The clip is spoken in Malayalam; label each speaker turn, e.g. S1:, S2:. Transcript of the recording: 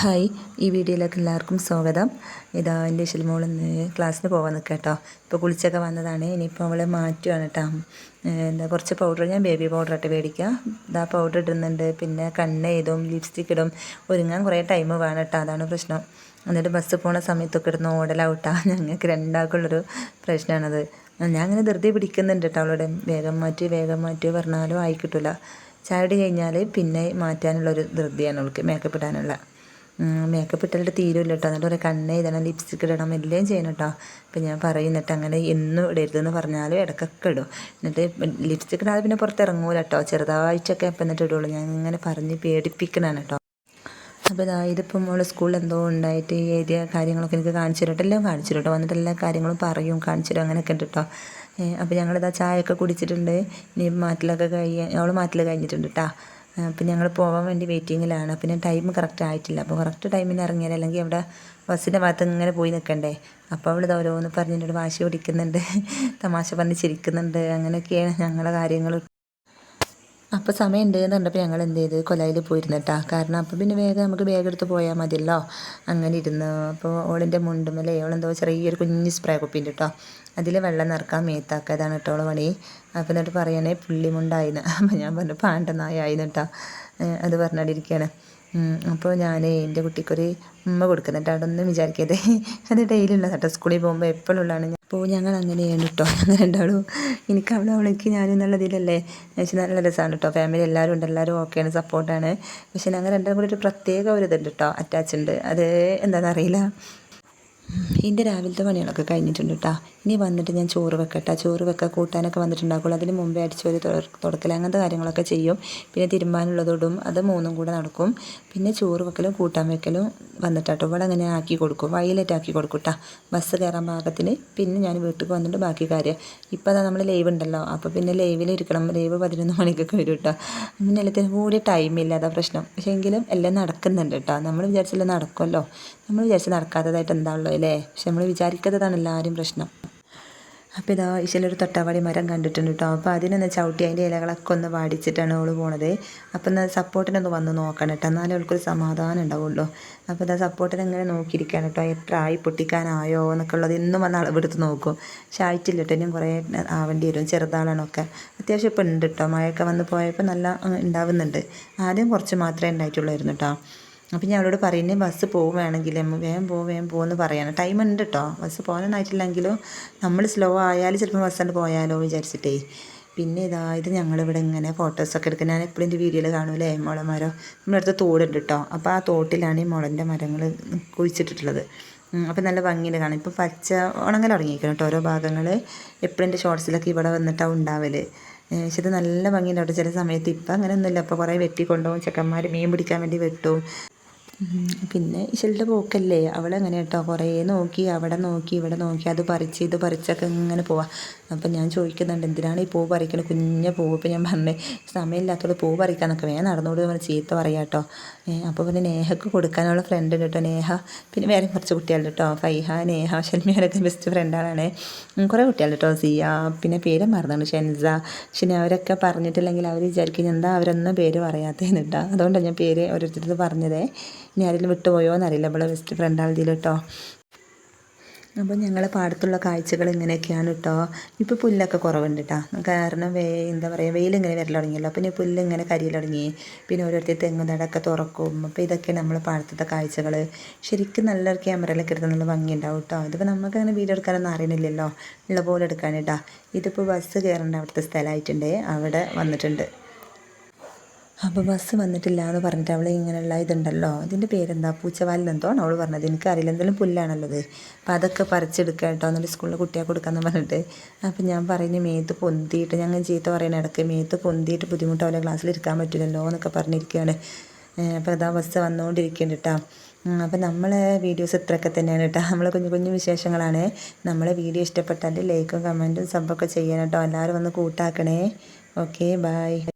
S1: ഹായ് ഈ വീഡിയോയിലേക്ക് എല്ലാവർക്കും സ്വാഗതം. ഇതാ എന്റെ ഇഷൽമോൾ ഇന്ന് ക്ലാസ്സിന് പോകാൻ നിൽക്കുക കേട്ടോ. ഇപ്പോൾ കുളിച്ചൊക്കെ വന്നതാണ്. ഇനിയിപ്പോൾ അവളെ മാറ്റുകയാണ് കേട്ടോ. എന്താ കുറച്ച് പൗഡർ ഞാൻ ബേബി പൗഡർ ആയിട്ട് മേടിക്കുക ഇതാ പൗഡർ ഇടുന്നുണ്ട്. പിന്നെ കണ്ണ് ഇതും ലിപ്സ്റ്റിക് ഇടും. ഒരുങ്ങാൻ കുറേ ടൈം വേണം കേട്ടോ. അതാണ് പ്രശ്നം. എന്നിട്ട് ബസ് പോണ സമയത്തൊക്കെ ഇടുന്ന ഓടലാവട്ടാ. ഞങ്ങൾക്ക് രണ്ടാൾക്കുള്ളൊരു പ്രശ്നമാണത് ഞാൻ അങ്ങനെ ധൃതി പിടിക്കുന്നുണ്ട് കേട്ടോ അവളുടെ. വേഗം മാറ്റി വേഗം മാറ്റി പറഞ്ഞാലും ആയിക്കിട്ടില്ല ചാടി കഴിഞ്ഞാൽ പിന്നെ മാറ്റാനുള്ളൊരു ധൃതിയാണ് അവൾക്ക് മേക്കപ്പ് ഇടാനുള്ള. മേക്കപ്പ് ഇട്ടിട്ട് തീരുമില്ല കേട്ടോ എന്നിട്ട് ഒരു കണ്ണ് ഇടണം ലിപ്സ്റ്റിക് ഇടണം എല്ലാം ചെയ്യണം കേട്ടോ അപ്പം ഞാൻ പറയും എന്നിട്ട് അങ്ങനെ എന്നും ഇടരുതെന്ന് പറഞ്ഞാലും ഇടക്കൊക്കെ ഇടും. എന്നിട്ട് ലിപ്സ്റ്റിക് ഇടാതെ പിന്നെ പുറത്തിറങ്ങൂല കേട്ടോ ചെറുതായിട്ടൊക്കെ എപ്പം എന്നിട്ട് ഇടുള്ളൂ. ഞാൻ ഇങ്ങനെ പറഞ്ഞ് പേടിപ്പിക്കണാണ് കേട്ടോ അപ്പോൾ ഇതാ ഇതിപ്പം നമ്മൾ സ്കൂളിൽ എന്തോ ഉണ്ടായിട്ട് ഈ ഏരിയ കാര്യങ്ങളൊക്കെ എനിക്ക് കാണിച്ചു തരട്ടെ. എല്ലാം കാണിച്ചു കേട്ടോ വന്നിട്ട് എല്ലാ കാര്യങ്ങളും പറയും കാണിച്ചു തരും അങ്ങനെയൊക്കെ ഉണ്ട് കേട്ടോ അപ്പോൾ ഞങ്ങളിതാ ചായയൊക്കെ കുടിച്ചിട്ടുണ്ട്. ഇനി മാറ്റിലൊക്കെ കഴിയാൻ അവൾ മാറ്റിൽ കഴിഞ്ഞിട്ടുണ്ട് കേട്ടോ അപ്പം ഞങ്ങൾ പോകാൻ വേണ്ടി വെയിറ്റിങ്ങിലാണ് പിന്നെ ടൈം കറക്റ്റ് ആയിട്ടില്ല. അപ്പോൾ കറക്റ്റ് ടൈമിന് ഇറങ്ങിയാൽ അല്ലെങ്കിൽ അവിടെ ബസ്സിന്റെ ഭാഗത്ത് ഇങ്ങനെ പോയി നിൽക്കണ്ടേ അപ്പോൾ അവൾ ഓരോന്ന് പറഞ്ഞ് എന്നോട് വാശി പിടിക്കുന്നുണ്ട്. തമാശ പറഞ്ഞ് ചിരിക്കുന്നുണ്ട്. അങ്ങനെയൊക്കെയാണ് ഞങ്ങളുടെ കാര്യങ്ങൾ അപ്പോൾ സമയം ഉണ്ട് എന്ന് പറഞ്ഞപ്പോൾ ഞങ്ങൾ എന്ത് ചെയ്ത് കൊലയിൽ പോയിരുന്നിട്ടാ. കാരണം അപ്പോൾ പിന്നെ വേഗം നമുക്ക് ബാഗ് എടുത്ത് പോയാൽ മതിയല്ലോ. അങ്ങനെ ഇരുന്ന്. അപ്പോൾ ഓളിന്റെ മുണ്ടുമല്ലേ ഓളെന്തോ ചെറിയൊരു കുഞ്ഞ് സ്പ്രേ കുപ്പിന്റെ കേട്ടോ അതിൽ വെള്ളം നിറക്കാൻ മേത്താക്കുക ഇതാണ് കേട്ടോ പണി. അപ്പോൾ എന്നിട്ട് പറയണേ പുള്ളിമുണ്ടായിന്ന് അപ്പോൾ ഞാൻ പറഞ്ഞു പാണ്ടനായായിന്ന് കേട്ടോ. അത് പറഞ്ഞിരിക്കുകയാണ് അപ്പോൾ ഞാൻ എന്റെ കുട്ടിക്കൊരു ഉമ്മ കൊടുക്കുന്നുണ്ട് അവിടെ ഒന്നും വിചാരിക്കാതെ അത് ഡെയിലി ഉള്ള കേട്ടോ. സ്കൂളിൽ പോകുമ്പോൾ എപ്പോഴും ഉള്ളതാണ് അപ്പോൾ ഞങ്ങൾ അങ്ങനെയാണ് കേട്ടോ അങ്ങനെ ഉണ്ടാവും എനിക്ക് അവളെ അവളേക്ക് ഞാനെന്നുള്ളതിലല്ലേ പക്ഷേ നല്ല രസമാണ് കേട്ടോ ഫാമിലി എല്ലാവരും ഉണ്ട്. എല്ലാവരും ഓക്കെയാണ് സപ്പോർട്ടാണ് പക്ഷേ ഞങ്ങൾ രണ്ടും കൂടി ഒരു പ്രത്യേക ഒരു ഇതുണ്ട് കേട്ടോ അറ്റാച്ച് ഉണ്ട്. അത് എന്താണെന്നറിയില്ല എന്റെ രാവിലത്തെ പണികളൊക്കെ കഴിഞ്ഞിട്ടുണ്ട് കേട്ടോ ഇനി വന്നിട്ട് ഞാൻ ചോറ് വെക്കട്ടെ. ചോറ് വെക്കുക കൂട്ടാനൊക്കെ വന്നിട്ടുണ്ടാക്കുള്ളൂ. അതിന് മുമ്പേ അടിച്ചൊരു തുടക്കൽ അങ്ങനത്തെ കാര്യങ്ങളൊക്കെ ചെയ്യും. പിന്നെ തിരുമ്പാനുള്ളതോടും. അത് മൂന്നും കൂടെ നടക്കും. പിന്നെ ചോറ് വെക്കലും കൂട്ടാൻ വെക്കലും വന്നിട്ടാട്ടോ. ഇവിടെ അങ്ങനെ ആക്കി കൊടുക്കും. വയലറ്റ് ആക്കി കൊടുക്കും കേട്ടോ ബസ് കയറാൻ പാകത്തിന്. പിന്നെ ഞാൻ വീട്ടിൽ വന്നിട്ട് ബാക്കി കാര്യം. ഇപ്പോൾ അതാ നമ്മൾ ലൈവ് ഉണ്ടല്ലോ. അപ്പോൾ പിന്നെ ലൈവിൽ ഇരിക്കണം. ലൈവ് പതിനൊന്ന് മണിക്കൊക്കെ വരും കേട്ടോ പിന്നെ എല്ലാത്തിനും കൂടി ടൈമില്ല അതാ പ്രശ്നം. പക്ഷേ എങ്കിലും എല്ലാം നടക്കുന്നുണ്ട് കേട്ടോ നമ്മൾ വിചാരിച്ചില്ല നടക്കുമല്ലോ നമ്മൾ വിചാരിച്ച് നടക്കാത്തതായിട്ട് എന്താ ഉള്ളത് അല്ലേ പക്ഷെ നമ്മൾ വിചാരിക്കാത്തതാണ് എല്ലാവരും പ്രശ്നം. അപ്പോൾ ഇതാ ഈശ്വലൊരു തൊട്ടാവാടി മരം കണ്ടിട്ടുണ്ട് കേട്ടോ അപ്പോൾ അതിനൊന്ന് ചവിട്ടി അതിന്റെ ഇലകളൊക്കെ ഒന്ന് വാടിച്ചിട്ടാണ് അവൾ പോണത്. അപ്പോൾ എന്നാൽ സപ്പോർട്ടിനൊന്ന് വന്ന് നോക്കണം കേട്ടോ എന്നാലും അവൾക്കൊരു സമാധാനം ഉണ്ടാവുള്ളൂ. അപ്പോൾ ഇതാ സപ്പോർട്ടിന് ഇങ്ങനെ നോക്കിയിരിക്കുകയാണ് കേട്ടോ എത്ര ആയി പൊട്ടിക്കാനായോ എന്നൊക്കെ ഉള്ളത് ഇന്നും വന്ന് അളവെടുത്ത് നോക്കും. പക്ഷെ ആയിട്ടില്ല കേട്ടോ ഇനിയും കുറേ ആവേണ്ടി വരും ചെറുതാളാണൊക്കെ. അത്യാവശ്യം ഇപ്പം ഉണ്ട് കേട്ടോ മഴയൊക്കെ വന്ന് പോയപ്പോൾ നല്ല ഉണ്ടാവുന്നുണ്ട് ആദ്യം കുറച്ച് മാത്രമേ ഉണ്ടായിട്ടുള്ളായിരുന്നു കേട്ടോ അപ്പം ഞാൻ അവളോട് പറയുന്നത് ബസ് പോവുകയാണെങ്കിൽ വേഗം പോകും വേഗം പോകുമെന്ന് പറയാണ്. ടൈം ഉണ്ട് കേട്ടോ ബസ് പോകാനായിട്ടില്ലെങ്കിലും നമ്മൾ സ്ലോ ആയാലും ചിലപ്പോൾ ബസ് കണ്ട് പോയാലോ വിചാരിച്ചിട്ടേ. പിന്നെ ഇതാ ഇത് ഞങ്ങളിവിടെ ഇങ്ങനെ ഫോട്ടോസൊക്കെ എടുക്കുക ഞാൻ എപ്പോഴും എന്റെ വീഡിയോയിൽ കാണൂലേ മുള മരം. നമ്മുടെ അടുത്ത് തോടുണ്ട് കേട്ടോ അപ്പോൾ ആ തോട്ടിലാണ് ഈ മുളന്റെ മരങ്ങൾ കുഴിച്ചിട്ടിട്ടുള്ളത്. അപ്പോൾ നല്ല ഭംഗിയിൽ കാണാം ഇപ്പോൾ പച്ച ഉണങ്ങൽ തുടങ്ങിയിരിക്കണം കേട്ടോ ഓരോ ഭാഗങ്ങൾ എപ്പോഴും എന്റെ ഷോർട്സിലൊക്കെ ഇവിടെ വന്നിട്ടാണ് ഉണ്ടാവൽ പക്ഷെ ഇത് നല്ല ഭംഗിയുണ്ടാവും ചില സമയത്ത് ഇപ്പം അങ്ങനെയൊന്നുമില്ല അപ്പോൾ കുറേ വെട്ടി കൊണ്ടുപോകും ചെക്കന്മാർ മീൻ പിടിക്കാൻ വേണ്ടി വെട്ടും. പിന്നെ ഇശലിന്റെ പോക്കല്ലേ? അവളെങ്ങനെ കേട്ടോ കുറേ നോക്കി അവിടെ നോക്കി ഇവിടെ നോക്കി. അത് പറിച്ച് ഇത് പറിച്ചൊക്കെ ഇങ്ങനെ പോവാം. അപ്പം ഞാൻ ചോദിക്കുന്നുണ്ട് എന്തിനാണ് ഈ പൂ പറിക്കണത് കുഞ്ഞ പൂവ് ഇപ്പം ഞാൻ പറഞ്ഞേ സമയമില്ലാത്തത് പൂ പറിക്കാന്നൊക്കെ. വേഗം നടന്നോട് പറഞ്ഞ് ചീത്ത പറയാം കേട്ടോ അപ്പോൾ പിന്നെ നേഹക്ക് കൊടുക്കാനുള്ള ഫ്രണ്ട് ഉണ്ട് കേട്ടോ നേഹ. പിന്നെ വേറെ കുറച്ച് കുട്ടികളുണ്ട് കേട്ടോ ഫൈഹ നേഹ ഷൽമിയരൊക്കെ ബെസ്റ്റ് ഫ്രണ്ടാണ് കുറേ കുട്ടികളുണ്ട് കേട്ടോ സിയ പിന്നെ പേര് മറന്നാണ്. ഷെൻസ. പിന്നെ അവരൊക്കെ പറഞ്ഞിട്ടില്ലെങ്കിൽ അവർ വിചാരിക്കും എന്താ അവരൊന്നും പേര് പറയാത്തതെന്ന് കേട്ടോ അതുകൊണ്ടാണ് ഞാൻ പേര് ഓരോരുത്തരത് പറഞ്ഞതേ. ഇനി ആരെങ്കിലും വിട്ടുപോയോ എന്നറിയില്ല. ഇവിടെ ബെസ്റ്റ് ഫ്രണ്ട് ഫ്രണ്ടാളതിൽ കേട്ടോ അപ്പോൾ ഞങ്ങളെ പാടത്തുള്ള കാഴ്ചകൾ ഇങ്ങനെയൊക്കെയാണ് കേട്ടോ ഇപ്പോൾ പുല്ലൊക്കെ കുറവുണ്ട് കേട്ടോ കാരണം വേ എന്താ പറയുക വെയിലിങ്ങനെ വരൽ തുടങ്ങിയല്ലോ. പിന്നെ പുല്ലിങ്ങനെ കരിയിൽ തുടങ്ങി. പിന്നെ ഓരോരുത്തർ തെങ്ങ് നടക്കെ തുറക്കും. അപ്പോൾ ഇതൊക്കെ നമ്മൾ പാടത്തത്തെ കാഴ്ചകൾ. ശരിക്കും നല്ല ക്യാമറയിലൊക്കെ എടുത്ത് നല്ല ഭംഗി ഉണ്ടാവും കേട്ടോ ഇതിപ്പോൾ നമുക്ക് അങ്ങനെ വീഡിയോ എടുക്കാനൊന്നും അറിയണില്ലല്ലോ. ഉള്ള പോലെ എടുക്കാൻ കേട്ടോ ഇതിപ്പോൾ ബസ് കയറേണ്ട അവിടുത്തെ സ്ഥലമായിട്ടുണ്ട്. അവിടെ വന്നിട്ടുണ്ട്. അപ്പോൾ ബസ് വന്നിട്ടില്ല എന്ന് പറഞ്ഞിട്ട് അവൾ ഇങ്ങനെയുള്ള ഇതുണ്ടല്ലോ. അതിന്റെ പേരെന്താ? പൂച്ചവാലിലെന്തോണ് അവൾ പറഞ്ഞത്. എനിക്കറിയില്ല എന്തെങ്കിലും പുല്ലാണുള്ളത് അപ്പം അതൊക്കെ പറിച്ചെടുക്കുക കേട്ടോ. എന്നിട്ട് സ്കൂളിൽ കുട്ടിയെ കൊടുക്കാമെന്ന് പറഞ്ഞിട്ട്. അപ്പം ഞാൻ പറയുന്നത് മേത്ത് പൊന്തിയിട്ട് ഞങ്ങൾ ചീത്ത പറയുന്ന ഇടയ്ക്ക് മേത്ത് പൊന്തിയിട്ട് ബുദ്ധിമുട്ട് അവളെ ക്ലാസ്സിൽ ഇരിക്കാൻ പറ്റില്ലല്ലോ എന്നൊക്കെ പറഞ്ഞിരിക്കുകയാണ് അപ്പോൾ അതാ ബസ് വന്നുകൊണ്ടിരിക്കുന്നുണ്ട് കേട്ടോ. അപ്പം നമ്മളെ വീഡിയോസ് ഇത്രയൊക്കെ തന്നെയാണ് കേട്ടോ. നമ്മളെ കുഞ്ഞു കുഞ്ഞു വിശേഷങ്ങളാണ്. നമ്മളെ വീഡിയോ ഇഷ്ടപ്പെട്ടാൽ ലൈക്കും കമന്റും സബ്ബൊക്കെ ചെയ്യണം കേട്ടോ. എല്ലാവരും വന്ന് കൂട്ടാക്കണേ. Okay bye